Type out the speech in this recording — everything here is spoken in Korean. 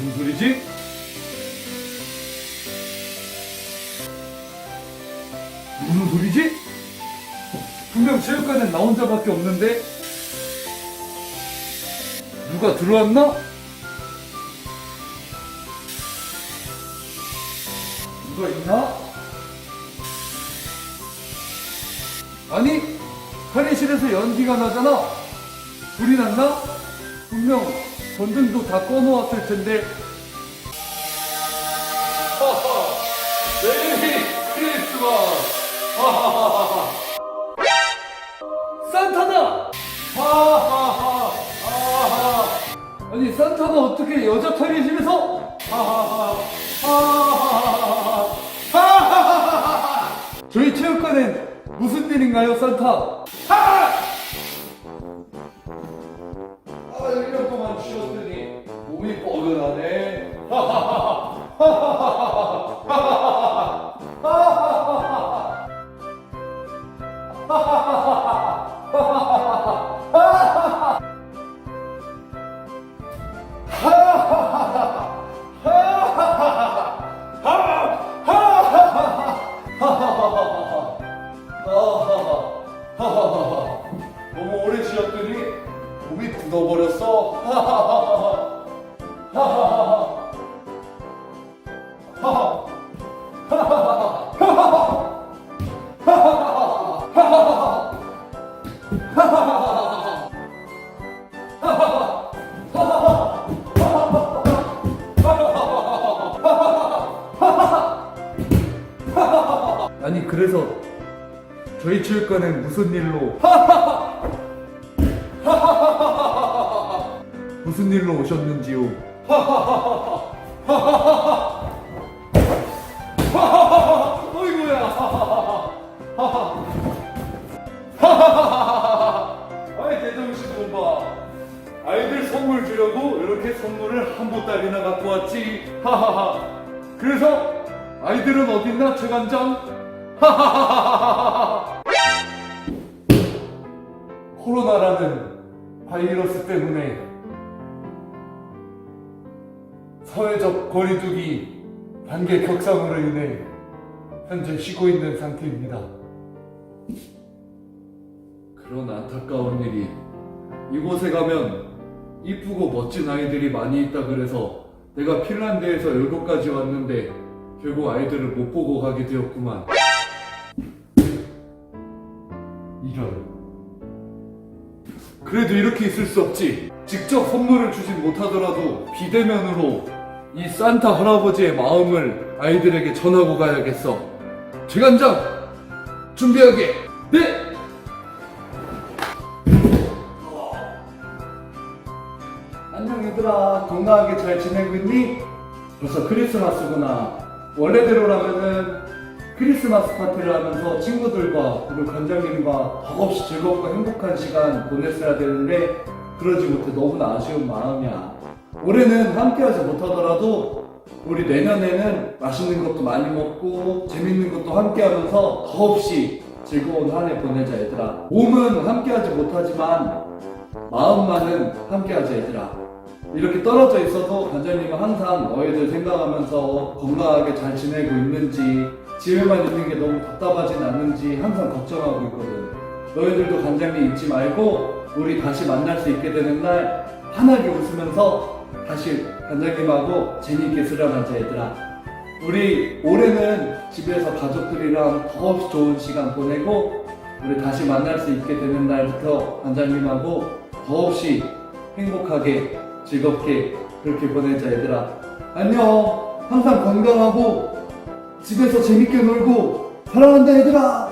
무슨 소리지? 무슨 소리지? 분명 체육관엔 나 혼자밖에 없는데 누가 들어왔나? 누가 있나? 아니 탈의실에서 연기가 나잖아 불이 났나? 분명 전등도 다 꺼놓았을 텐데. 하하 메리 크리스마스. 산타다! 하하 아니 산타가 어떻게 여자 탈의실에서? 하하하. 하하하 저희 체육관엔 무슨 일인가요 산타? 하! 아, 아니 그래서 저희 체육관엔 무슨 일로 무슨 일로 오셨는지요? 어이구야. 아이 대정신 좀 봐. 아이들 선물 주려고 이렇게 선물을 한 보따리나 갖고 왔지. 하하하. 그래서 아이들은 어딨나 최관장? 하하하하하하. 코로나라는 바이러스 때문에 사회적 거리두기 단계 격상으로 인해 현재 쉬고 있는 상태입니다. 그런 안타까운 일이 이곳에 가면 이쁘고 멋진 아이들이 많이 있다 그래서 내가 핀란드에서 여기까지 왔는데 결국 아이들을 못 보고 가게 되었구만. 이런. 그래도 이렇게 있을 수 없지. 직접 선물을 주진 못하더라도 비대면으로 이 산타 할아버지의 마음을 아이들에게 전하고 가야겠어. 최관장 준비하게. 네. 안녕 얘들아 건강하게 잘 지내고 있니? 벌써 크리스마스구나. 원래대로라면은 크리스마스 파티를 하면서 친구들과 그리고 관장님과 덕없이 즐겁고 행복한 시간 보냈어야 되는데 그러지 못해 너무나 아쉬운 마음이야. 올해는 함께하지 못하더라도 우리 내년에는 맛있는 것도 많이 먹고 재밌는 것도 함께하면서 더없이 즐거운 한 해 보내자 얘들아. 몸은 함께하지 못하지만 마음만은 함께하자 얘들아. 이렇게 떨어져 있어도 관장님은 항상 너희들 생각하면서 건강하게 잘 지내고 있는지 집에만 있는 게 너무 답답하진 않는지 항상 걱정하고 있거든. 너희들도 관장님 잊지 말고 우리 다시 만날 수 있게 되는 날 환하게 웃으면서 다시 관장님하고 재미있게 수련하자 얘들아. 우리 올해는 집에서 가족들이랑 더없이 좋은 시간 보내고 우리 다시 만날 수 있게 되는 날부터 관장님하고 더없이 행복하게 즐겁게 그렇게 보내자 얘들아 안녕 항상 건강하고 집에서 재밌게 놀고 사랑한다 얘들아